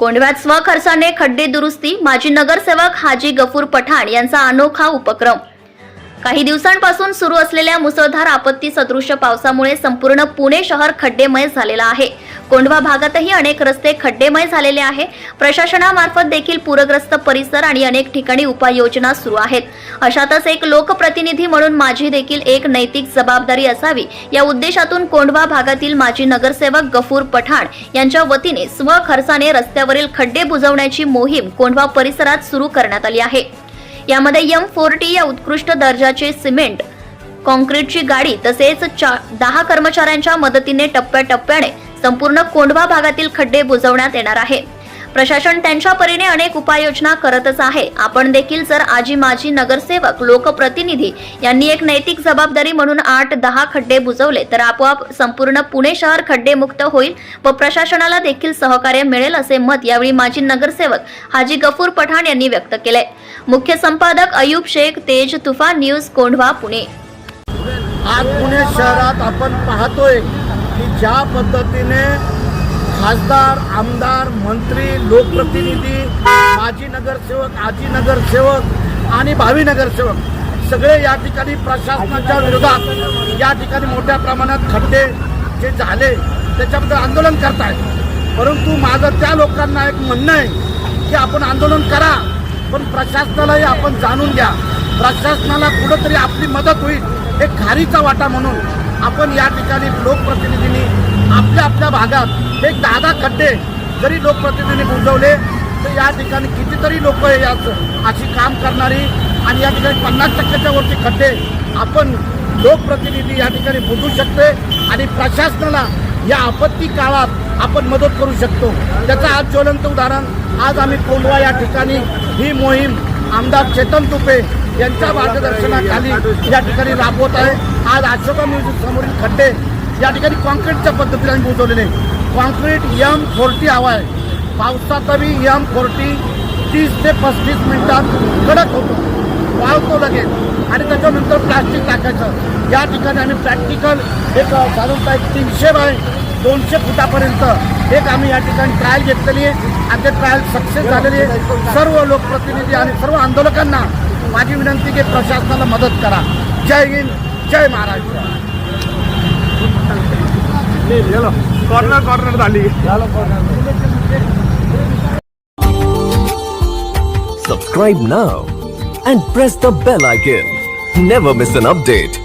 कोंढव्यात स्वखर्चाने खड्डे दुरुस्ती माजी नगरसेवक हाजी गफूर पठाण यांचा अनोखा उपक्रम. काही दिवसांपासून सुरू असलेल्या मुसळधार आपत्ती सदृश्य पावसामुळे संपूर्ण पुणे शहर खड्डेमय झालेलं आहे. कोंढवा भागातही अनेक रस्ते खड्डेमय झालेले आहे. प्रशासनामार्फत देखील पूरग्रस्त परिसर आणि अनेक ठिकाणी उपाययोजना सुरू आहेत. अशातच एक लोकप्रतिनिधी म्हणून माझी देखील एक नैतिक जबाबदारी असावी. या उद्देशातून कोंढवा भागातील माजी नगरसेवक गफूर पठाण यांच्या वतीने स्वखर्चाने रस्त्यावरील खड्डे बुजवण्याची मोहीम कोंढवा परिसरात सुरू करण्यात आली आहे. यामध्ये यम फोर्टी या उत्कृष्ट दर्जाचे सिमेंट कॉन्क्रीटची गाडी तसेच चा- दहा कर्मचाऱ्यांच्या मदतीने टप्प्याटप्प्याने संपूर्ण कोंढवा भागातील खड्डे बुजवण्यात येणार आहे. प्रशासन त्यांच्या परीने अनेक उपाययोजना करतच आहे. आपण देखील जर आजी माजी नगरसेवक लोकप्रतिनिधी यांनी एक नैतिक जबाबदारी म्हणून आठ दहा खड्डे बुजवले तर आपोआप संपूर्ण पुणे शहर खड्डेमुक्त होईल व प्रशासनाला देखील सहकार्य मिळेल असे मत यावेळी माजी नगरसेवक हाजी गफूर पठाण यांनी व्यक्त केले. मुख्य संपादक अयूब शेख तेज तुफान न्यूज कोंढवा पुणे. आज पुणे शहरात आपण पाहतोय की ज्या पद्धतीने खासदार आमदार मंत्री लोकप्रतिनिधी माजी नगरसेवक आजी नगरसेवक आणि भावी नगरसेवक सगळे या ठिकाणी प्रशासनाच्या विरोधात या ठिकाणी मोठ्या प्रमाणात खड्डे जे झाले त्याच्याबद्दल आंदोलन करतायत परंतु माझं त्या लोकांना एक म्हणणं आहे की आपण आंदोलन करा पण प्रशासनालाही आपण जाणून घ्या. प्रशासनाला कुठंतरी आपली मदत होईल एक खारीचा वाटा म्हणून आपण या ठिकाणी लोकप्रतिनिधींनी आपल्या आपल्या भागात एक दहा दहा खड्डे जरी लोकप्रतिनिधींनी बुजवले तर या ठिकाणी कितीतरी लोक याच अशी काम करणारी आणि या ठिकाणी पन्नास टक्क्याच्या वरती खड्डे आपण लोकप्रतिनिधी या ठिकाणी बुजू शकते आणि प्रशासनाला या आपत्ती काळात आपण मदत करू शकतो. त्याचं आज ज्वलंत उदाहरण आज आम्ही कोंढवा या ठिकाणी ही मोहीम आमदार चेतन तुपे यांच्या मार्गदर्शनाखाली या ठिकाणी राबवत आहे. आज अशोका म्युझिक समोरील खड्डे या ठिकाणी कॉन्क्रीटच्या पद्धतीने आम्ही बुजवलेले कॉन्क्रीट यम फोर्टी हवा आहे. पावसातही यम फोर्टी तीस ते पस्तीस मिनिटात कडक होतो. वाळतो लगेच. आणि त्याच्यानंतर प्लास्टिक टाकायचं. या ठिकाणी आम्ही प्रॅक्टिकल एक साधारणतः एक तीनशे बाय दोनशे फुटापर्यंत एक आम्ही या ठिकाणी ट्रायल घेतलेली आहे. आणि ते ट्रायल सक्सेस झालेली आहे. सर्व लोकप्रतिनिधी आणि सर्व आंदोलकांना माझी विनंती की प्रशासनाला मदत करा जय हिंद जय महाराष्ट्र कॉर्नर कॉर्नर झाली Subscribe now and press the bell icon. Never miss an update.